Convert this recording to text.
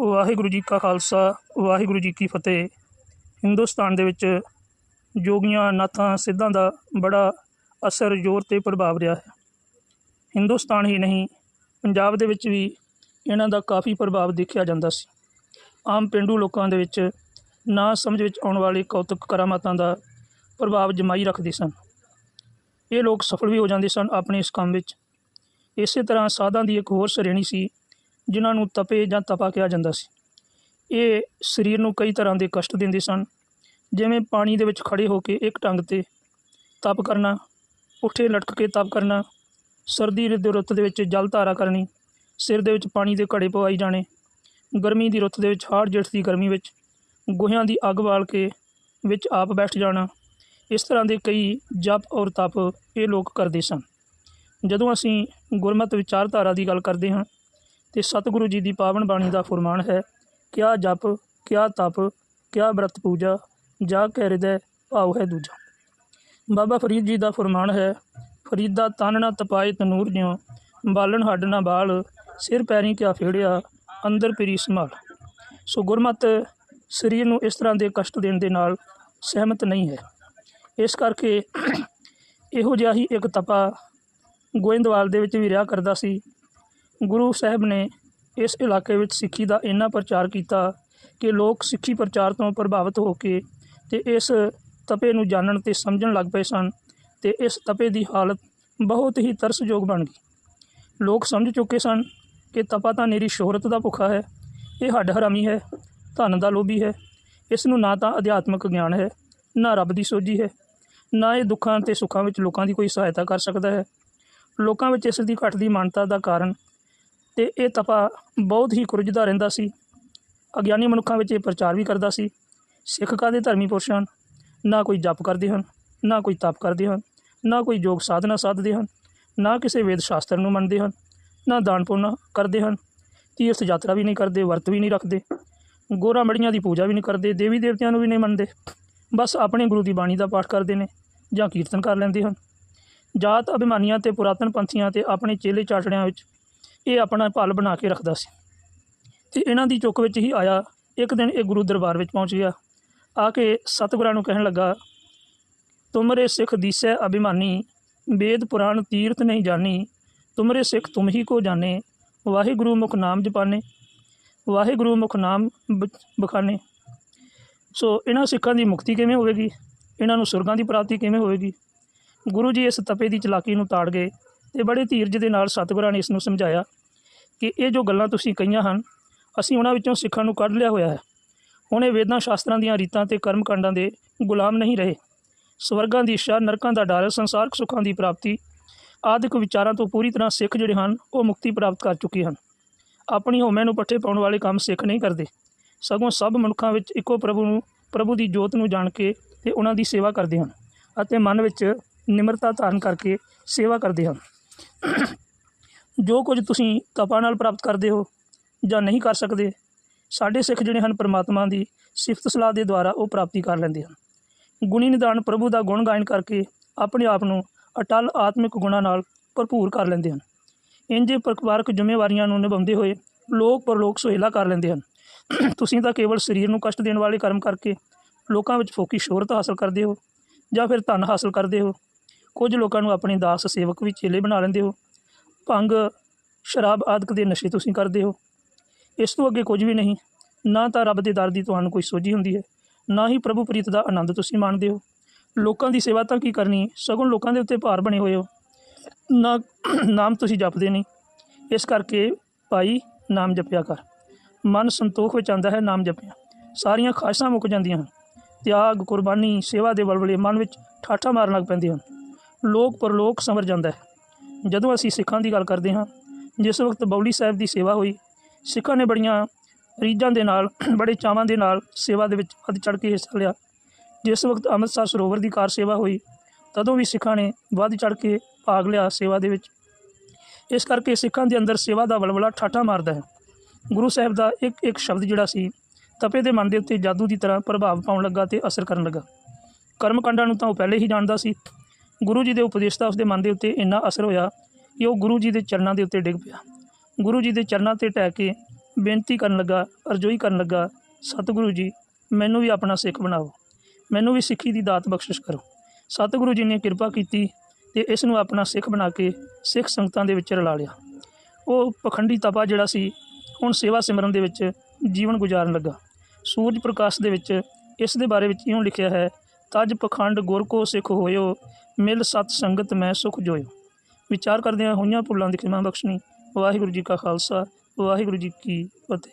ਵਾਹਿਗੁਰੂ ਜੀ ਕਾ ਖਾਲਸਾ, ਵਾਹਿਗੁਰੂ ਜੀ ਕੀ ਫਤਿਹ। ਹਿੰਦੁਸਤਾਨ ਦੇ ਵਿੱਚ ਜੋਗੀਆਂ ਨਾਥਾਂ ਸਿੱਧਾਂ ਦਾ ਬੜਾ ਅਸਰ ਜ਼ੋਰ ਤੇ ਪ੍ਰਭਾਵ ਰਿਹਾ ਹੈ। ਹਿੰਦੁਸਤਾਨ ਹੀ ਨਹੀਂ, ਪੰਜਾਬ ਦੇ ਵਿੱਚ ਵੀ ਇਹਨਾਂ ਦਾ ਕਾਫੀ ਪ੍ਰਭਾਵ ਦੇਖਿਆ ਜਾਂਦਾ ਸੀ। ਆਮ ਪਿੰਡੂ ਲੋਕਾਂ ਦੇ ਵਿੱਚ ਨਾ ਸਮਝ ਵਿੱਚ ਆਉਣ ਵਾਲੀ ਕੌਤਕ ਕਰਾਮਾਤਾਂ ਦਾ ਪ੍ਰਭਾਵ ਜਮਾਈ ਰੱਖਦੇ ਸਨ। ਇਹ ਲੋਕ ਸਫਲ ਵੀ ਹੋ ਜਾਂਦੇ ਸਨ ਆਪਣੇ ਇਸ ਕੰਮ ਵਿੱਚ। ਇਸੇ ਤਰ੍ਹਾਂ ਸਾਧਾਂ ਦੀ ਇੱਕ ਹੋਰ ਸ਼੍ਰੇਣੀ ਸੀ ਜਿਨ੍ਹਾਂ ਨੂੰ ਤਪੇ ਜਾਂ ਤਪਾ ਕਿਹਾ ਜਾਂਦਾ ਸੀ। ਇਹ ਸਰੀਰ ਨੂੰ ਕਈ ਤਰ੍ਹਾਂ ਦੇ ਕਸ਼ਟ ਦਿੰਦੇ ਸਨ, ਜਿਵੇਂ ਪਾਣੀ ਦੇ ਵਿੱਚ ਖੜੇ ਹੋ ਕੇ ਇੱਕ ਟੰਗ ਤੇ ਤਪ ਕਰਨਾ ਉੱਠੇ ਲਟਕ ਕੇ ਤਪ ਕਰਨਾ, ਸਰਦੀ ਦੇ ਰੁੱਤ ਦੇ ਵਿੱਚ ਜਲ ਧਾਰਾ ਕਰਨੀ, ਸਿਰ ਦੇ ਵਿੱਚ ਪਾਣੀ ਦੇ ਘੜੇ ਪਵਾਈ ਜਾਣੇ, ਗਰਮੀ ਦੀ ਰੁੱਤ ਦੇ ਵਿੱਚ ਹਾੜ ਜੇਠ ਦੀ ਗਰਮੀ ਵਿੱਚ ਗੋਹਿਆਂ ਦੀ ਅੱਗ ਬਾਲ ਕੇ ਵਿੱਚ ਆਪ ਬੈਠ ਜਾਣਾ, ਇਸ ਤਰ੍ਹਾਂ ਦੇ ਕਈ ਜਪ ਔਰ ਤਪ ਇਹ ਲੋਕ ਕਰਦੇ ਸਨ। ਜਦੋਂ ਅਸੀਂ ਗੁਰਮਤ ਵਿਚਾਰਧਾਰਾ ਦੀ ਗੱਲ ਕਰਦੇ ਹਾਂ ਤੇ ਸਤਿਗੁਰੂ ਜੀ ਦੀ ਪਾਵਨ ਬਾਣੀ ਦਾ ਫੁਰਮਾਨ ਹੈ, ਕਿਆ ਜਪ, ਕਿਆ ਤਪ, ਕਿਆ ਬ੍ਰਤ ਪੂਜਾ, ਜਾ ਕੇ ਹਿਰਦੈ ਭਾਉ ਹੈ ਦੂਜਾ। ਬਾਬਾ ਫਰੀਦ ਜੀ ਦਾ ਫੁਰਮਾਨ ਹੈ, ਫਰੀਦਾ ਤਨ ਨਾ ਤਪਾਏ ਤਨੂਰ ਜਿਉ ਬਾਲਣ ਹੱਡ ਨਾ ਬਾਲ, ਸਿਰ ਪੈਰੀ ਕਿਆ ਫੇੜਿਆ, ਅੰਦਰ ਪਰੀ ਸੰਭਾਲ। ਸੋ ਗੁਰਮਤ, ਸਰੀਰ ਨੂੰ ਇਸ ਤਰ੍ਹਾਂ ਦੇ ਕਸ਼ਟ ਦੇਣ ਦੇ ਨਾਲ ਸਹਿਮਤ ਨਹੀਂ ਹੈ। ਇਸ ਕਰਕੇ ਇਹੋ ਜਿਹਾ ਹੀ ਇੱਕ ਤਪਾ ਗੋਇੰਦਵਾਲ ਦੇ ਵਿੱਚ ਵੀ ਰਿਹਾ ਕਰਦਾ ਸੀ ਗੁਰੂ ਸਾਹਿਬ ਨੇ ਇਸ ਇਲਾਕੇ ਵਿੱਚ ਸਿੱਖੀ ਦਾ ਇੰਨਾ ਪ੍ਰਚਾਰ ਕੀਤਾ ਕਿ ਲੋਕ ਸਿੱਖੀ ਪ੍ਰਚਾਰ ਤੋਂ ਪ੍ਰਭਾਵਿਤ ਹੋ ਕੇ ਤੇ ਇਸ ਤਪੇ ਨੂੰ ਜਾਣਨ ਤੇ ਸਮਝਣ ਲੱਗ ਪਏ ਸਨ ਤੇ ਇਸ ਤਪੇ ਦੀ ਹਾਲਤ ਬਹੁਤ ਹੀ ਤਰਸਯੋਗ ਬਣ ਗਈ। ਲੋਕ ਸਮਝ ਚੁੱਕੇ ਸਨ ਕਿ ਤਪਾ ਤਾਂ ਨਿਰੀ ਸ਼ੋਹਰਤ ਦਾ ਭੁੱਖਾ ਹੈ, ਇਹ ਹੱਡ ਹਰਾਮੀ ਹੈ, ਧਨ ਦਾ ਲੋਭੀ ਹੈ, ਇਸ ਨੂੰ ਨਾ ਤਾਂ ਅਧਿਆਤਮਿਕ ਗਿਆਨ ਹੈ, ਨਾ ਰੱਬ ਦੀ ਸੋਝੀ ਹੈ, ਨਾ ਇਹ ਦੁੱਖਾਂ ਤੇ ਸੁੱਖਾਂ ਵਿੱਚ ਲੋਕਾਂ ਦੀ ਕੋਈ ਸਹਾਇਤਾ ਕਰ ਸਕਦਾ ਹੈ। ਲੋਕਾਂ ਵਿੱਚ ਇਸ ਦੀ ਘਟਦੀ ਮਾਨਤਾ ਦਾ ਕਾਰਨ ਤੇ ਇਹ ਤਪਾ ਬਹੁਤ ਹੀ ਕੁਰਜਦਾ ਰਹਿੰਦਾ ਸੀ। ਅਗਿਆਨੀ ਮਨੁੱਖਾਂ ਵਿੱਚ ਇਹ ਪ੍ਰਚਾਰ ਵੀ ਕਰਦਾ ਸੀ। ਸਿੱਖ ਕਾਦੇ ਧਰਮੀ ਪੁਰਸ਼ ਹਨ? ਨਾ ਕੋਈ ਜਪ ਕਰਦੇ ਹਨ, ਨਾ ਕੋਈ ਤਪ ਕਰਦੇ ਹਨ, ਨਾ ਕੋਈ ਯੋਗ ਸਾਧਨਾ ਸਾਧਦੇ ਹਨ, ਨਾ ਕਿਸੇ ਵੇਦ ਸ਼ਾਸਤਰ ਨੂੰ ਮੰਨਦੇ ਹਨ, ਨਾ ਦਾਨ ਪੁੰਨ ਕਰਦੇ ਹਨ। ਤੀਰਥ ਯਾਤਰਾ ਵੀ ਨਹੀਂ ਕਰਦੇ, ਵਰਤ ਵੀ ਨਹੀਂ ਰੱਖਦੇ, ਗੋਰਾ ਮੜੀਆਂ ਦੀ ਪੂਜਾ ਵੀ ਨਹੀਂ ਕਰਦੇ, ਦੇਵੀ ਦੇਵਤਿਆਂ ਨੂੰ ਵੀ ਨਹੀਂ ਮੰਨਦੇ। ਬਸ ਆਪਣੇ ਗੁਰੂ ਦੀ ਬਾਣੀ ਦਾ ਪਾਠ ਕਰਦੇ ਨੇ ਜਾਂ ਕੀਰਤਨ ਕਰ ਲੈਂਦੇ ਹਨ। ਜਾਤ ਅਭਿਮਾਨੀਆਂ ਤੇ ਪੁਰਾਤਨ ਪੰਥੀਆਂ ਤੇ ਆਪਣੇ ਚੇਲੇ ਚਾਟੜਿਆਂ ਵਿੱਚ ਇਹ ਆਪਣਾ ਪਲ ਬਣਾ ਕੇ ਰੱਖਦਾ ਸੀ। ਤੇ ਇਹਨਾਂ ਦੀ ਚੁੱਕ ਵਿੱਚ ਹੀ ਆਇਆ। ਇੱਕ ਦਿਨ ਇਹ ਗੁਰੂ ਦਰਬਾਰ ਵਿੱਚ ਪਹੁੰਚ ਗਿਆ। ਆ ਕੇ ਸਤਿਗੁਰਾਂ ਨੂੰ ਕਹਿਣ ਲੱਗਾ, ਤੁਮਰੇ ਸਿੱਖ ਦੀਸੈ ਅਭਿਮਾਨੀ ਵੇਦ ਪੁਰਾਣ ਤੀਰਥ ਨਹੀਂ ਜਾਣੀ। ਤੁਮਰੇ ਸਿੱਖ ਤੁਮ ਹੀ ਕੋ ਜਾਣੇ। ਵਾਹਿਗੁਰੂ ਮੁਖ ਨਾਮ ਜਪਾਨੇ। ਵਾਹਿਗੁਰੂ ਮੁਖ ਨਾਮ ਬਖਾਨੇ। ਸੋ ਇਹਨਾਂ ਸਿੱਖਾਂ ਦੀ ਮੁਕਤੀ ਕਿਵੇਂ ਹੋਵੇਗੀ? ਇਹਨਾਂ ਨੂੰ ਸੁਰਗਾਂ ਦੀ ਪ੍ਰਾਪਤੀ ਕਿਵੇਂ ਹੋਵੇਗੀ? ਗੁਰੂ ਜੀ ਇਸ ਤਪੇ ਦੀ ਚਲਾਕੀ ਨੂੰ ਤਾੜ ਗਏ ਤੇ ਬੜੇ ਧੀਰਜ ਦੇ ਨਾਲ ਸਤਿਗੁਰਾਂ ਨੇ ਇਸ ਨੂੰ ਸਮਝਾਇਆ। ਕਿ ਇਹ ਜੋ ਗੱਲਾਂ ਤੁਸੀਂ ਕਹੀਆਂ ਹਨ, ਅਸੀਂ ਉਹਨਾਂ ਵਿੱਚੋਂ ਸਿੱਖਾਂ ਨੂੰ ਕੱਢ ਲਿਆ ਹੋਇਆ ਹੈ। ਹੁਣ ਇਹ ਵੇਦਾਂ ਸ਼ਾਸਤਰਾਂ ਦੀਆਂ ਰੀਤਾਂ ਤੇ ਕਰਮ ਕਾਂਡਾਂ ਦੇ ਗੁਲਾਮ ਨਹੀਂ ਰਹੇ। ਸਵਰਗਾਂ ਦੀ ਇੱਛਾ, ਨਰਕਾਂ ਦਾ ਡਰ, ਸੰਸਾਰਕ ਸੁੱਖਾਂ ਦੀ ਪ੍ਰਾਪਤੀ ਆਦਿਕ ਵਿਚਾਰਾਂ ਤੋਂ ਪੂਰੀ ਤਰ੍ਹਾਂ ਸਿੱਖ ਜਿਹੜੇ ਹਨ, ਉਹ ਮੁਕਤੀ ਪ੍ਰਾਪਤ ਕਰ ਚੁੱਕੇ ਹਨ। ਆਪਣੀ ਹਉਮੈ ਨੂੰ ਪੱਠੇ ਪਾਉਣ ਵਾਲੇ ਕੰਮ ਸਿੱਖ ਨਹੀਂ ਕਰਦੇ। ਸਗੋਂ ਸਭ ਮਨੁੱਖਾਂ ਵਿੱਚ ਇੱਕੋ ਪ੍ਰਭੂ ਨੂੰ, ਪ੍ਰਭੂ ਦੀ ਜੋਤ ਨੂੰ ਜਾਣ ਕੇ ਤੇ ਉਹਨਾਂ ਦੀ ਸੇਵਾ ਕਰਦੇ ਹਨ ਅਤੇ ਮਨ ਵਿੱਚ ਨਿਮਰਤਾ ਧਾਰਨ ਕਰਕੇ ਸੇਵਾ ਕਰਦੇ ਹਨ। ਜੋ ਕੁਝ ਤੁਸੀਂ ਤਪਾ ਨਾਲ ਪ੍ਰਾਪਤ ਕਰਦੇ ਹੋ ਜਾਂ ਨਹੀਂ ਕਰ ਸਕਦੇ, ਸਾਡੇ ਸਿੱਖ ਜਿਹੜੇ ਹਨ ਪ੍ਰਮਾਤਮਾ ਦੀ ਸਿਫਤ ਸਲਾਹ ਦੇ ਦੁਆਰਾ ਉਹ ਪ੍ਰਾਪਤੀ ਕਰ ਲੈਂਦੇ ਹਨ। ਗੁਣੀ ਨਿਦਾਨ ਪ੍ਰਭੂ ਦਾ ਗੁਣ ਗਾਇਨ ਕਰਕੇ ਆਪਣੇ ਆਪ ਨੂੰ ਅਟਲ ਆਤਮਿਕ ਗੁਣਾਂ ਨਾਲ ਭਰਪੂਰ ਕਰ ਲੈਂਦੇ ਹਨ। ਇੰਜੇ ਪਰਿਵਾਰਕ ਜ਼ਿੰਮੇਵਾਰੀਆਂ ਨੂੰ ਨਿਭਾਉਂਦੇ ਹੋਏ ਲੋਕ ਪਰਲੋਕ ਸੁਹੇਲਾ ਕਰ ਲੈਂਦੇ ਹਨ। ਤੁਸੀਂ ਤਾਂ ਕੇਵਲ ਸਰੀਰ ਨੂੰ ਕਸ਼ਟ ਦੇਣ ਵਾਲੇ ਕਰਮ ਕਰਕੇ ਲੋਕਾਂ ਵਿੱਚ ਫੋਕੀ ਸ਼ੋਹਰਤ ਹਾਸਲ ਕਰਦੇ ਹੋ ਜਾਂ ਫਿਰ ਧਨ ਹਾਸਲ ਕਰਦੇ ਹੋ। ਕੁਝ ਲੋਕਾਂ ਨੂੰ ਆਪਣੇ ਦਾਸ ਸੇਵਕ ਵੀ ਚੇਲੇ ਬਣਾ ਲੈਂਦੇ ਹੋ। ਭੰਗ, ਸ਼ਰਾਬ ਆਦਿਕ ਦੇ ਨਸ਼ੇ ਤੁਸੀਂ ਕਰਦੇ ਹੋ। ਇਸ ਤੋਂ ਅੱਗੇ ਕੁਝ ਵੀ ਨਹੀਂ। ਨਾ ਤਾਂ ਰੱਬ ਦੇ ਦਰ ਦੀ ਤੁਹਾਨੂੰ ਕੋਈ ਸੋਝੀ ਹੁੰਦੀ ਹੈ, ਨਾ ਹੀ ਪ੍ਰਭੂ ਪ੍ਰੀਤ ਦਾ ਆਨੰਦ ਤੁਸੀਂ ਮਾਣਦੇ ਹੋ। ਲੋਕਾਂ ਦੀ ਸੇਵਾ ਤਾਂ ਕੀ ਕਰਨੀ? ਸਗੋਂ ਲੋਕਾਂ ਦੇ ਉੱਤੇ ਭਾਰ ਬਣੇ ਹੋਏ ਹੋ। ਨਾ, ਨਾਮ ਤੁਸੀਂ ਜਪਦੇ ਨਹੀਂ। ਇਸ ਕਰਕੇ ਭਾਈ, ਨਾਮ ਜਪਿਆ ਕਰ। ਮਨ ਸੰਤੋਖ ਵਿੱਚ ਆਉਂਦਾ ਹੈ ਨਾਮ ਜਪਿਆ। ਸਾਰੀਆਂ ਖਾਸ਼ਾਂ ਮੁੱਕ ਜਾਂਦੀਆਂ ਹਨ। ਤਿਆਗ, ਕੁਰਬਾਨੀ, ਸੇਵਾ ਦੇ ਬਲਬਲੇ ਮਨ ਵਿੱਚ ਠਾਠਾ ਮਾਰਨ ਲੱਗ ਪੈਂਦੇ ਹਨ। ਲੋਕ ਪਰਲੋਕ ਸਮਰ ਜਾਂਦਾ ਹੈ। ਜਦੋਂ ਅਸੀਂ ਸਿੱਖਾਂ ਦੀ ਗੱਲ ਕਰਦੇ ਹਾਂ, ਜਿਸ ਵਕਤ ਬੌਲੀ ਸਾਹਿਬ ਦੀ ਸੇਵਾ ਹੋਈ, ਸਿੱਖਾਂ ਨੇ ਬੜੀਆਂ ਰੀਝਾਂ ਦੇ ਨਾਲ, ਬੜੇ ਚਾਵਾਂ ਦੇ ਨਾਲ ਸੇਵਾ ਦੇ ਵਿੱਚ ਵੱਧ ਚੜ੍ਹ ਕੇ ਹਿੱਸਾ ਲਿਆ। ਜਿਸ ਵਕਤ ਅੰਮ੍ਰਿਤਸਰ ਸਰੋਵਰ ਦੀ ਕਾਰ ਸੇਵਾ ਹੋਈ, ਤਦੋਂ ਵੀ ਸਿੱਖਾਂ ਨੇ ਵੱਧ ਚੜ੍ਹ ਕੇ ਭਾਗ ਲਿਆ ਸੇਵਾ ਦੇ ਵਿੱਚ। ਇਸ ਕਰਕੇ ਸਿੱਖਾਂ ਦੇ ਅੰਦਰ ਸੇਵਾ ਦਾ ਵਲਵਲਾ ਠਾਠਾ ਮਾਰਦਾ ਹੈ। ਗੁਰੂ ਸਾਹਿਬ ਦਾ ਇੱਕ ਇੱਕ ਸ਼ਬਦ ਜਿਹੜਾ ਸੀ, ਤਪੇ ਦੇ ਮਨ ਦੇ ਉੱਤੇ ਜਾਦੂ ਦੀ ਤਰ੍ਹਾਂ ਪ੍ਰਭਾਵ ਪਾਉਣ ਲੱਗਾ ਤੇ ਅਸਰ ਕਰਨ ਲੱਗਾ। ਕਰਮ ਕਾਂਡਾਂ ਨੂੰ ਤਾਂ ਉਹ ਪਹਿਲੇ ਹੀ ਜਾਣਦਾ ਸੀ। ਗੁਰੂ ਜੀ ਦੇ ਉਪਦੇਸ਼ ਦਾ ਉਸਦੇ ਮਨ ਦੇ ਉੱਤੇ ਇੰਨਾ ਅਸਰ ਹੋਇਆ ਕਿ ਉਹ ਗੁਰੂ ਜੀ ਦੇ ਚਰਨਾਂ ਦੇ ਉੱਤੇ ਡਿੱਗ ਪਿਆ। ਗੁਰੂ ਜੀ ਦੇ ਚਰਨਾਂ ਤੇ ਟਹਿ ਕੇ ਬੇਨਤੀ ਕਰਨ ਲੱਗਾ, ਅਰਜ਼ੋਈ ਕਰਨ ਲੱਗਾ, ਸਤਿਗੁਰੂ ਜੀ, ਮੈਨੂੰ ਵੀ ਆਪਣਾ ਸਿੱਖ ਬਣਾਓ। ਮੈਨੂੰ ਵੀ ਸਿੱਖੀ ਦੀ ਦਾਤ ਬਖਸ਼ਿਸ਼ ਕਰੋ। ਸਤਿਗੁਰੂ ਜੀ ਨੇ ਕਿਰਪਾ ਕੀਤੀ ਤੇ ਇਸ ਨੂੰ ਆਪਣਾ ਸਿੱਖ ਬਣਾ ਕੇ ਸਿੱਖ ਸੰਗਤਾਂ ਦੇ ਵਿੱਚ ਰਲਾ ਲਿਆ। ਉਹ ਪਖੰਡੀ ਤਪਾ ਜਿਹੜਾ ਸੀ, ਹੁਣ ਸੇਵਾ ਸਿਮਰਨ ਦੇ ਵਿੱਚ ਜੀਵਨ ਗੁਜ਼ਾਰਨ ਲੱਗਾ। ਸੂਰਜ ਪ੍ਰਕਾਸ਼ ਦੇ ਵਿੱਚ ਇਸ ਦੇ ਬਾਰੇ ਵਿੱਚ ਇਉਂ ਲਿਖਿਆ ਹੈ, ਤਜ ਪਖੰਡ ਗੁਰ ਕੋ ਸਿੱਖ ਹੋਇਓ ਮਿਲ ਸਤ ਸੰਗਤ ਮੈਂ ਸੁਖ ਜੋਇਓ। ਵਿਚਾਰ ਕਰਦਿਆਂ ਹੋਈਆਂ ਭੁੱਲਾਂ ਦੀ ਖਿਮਾ ਬਖਸ਼ਣੀ। ਵਾਹਿਗੁਰੂ ਜੀ ਕਾ ਖਾਲਸਾ, ਵਾਹਿਗੁਰੂ ਜੀ ਕੀ ਫਤਿਹ।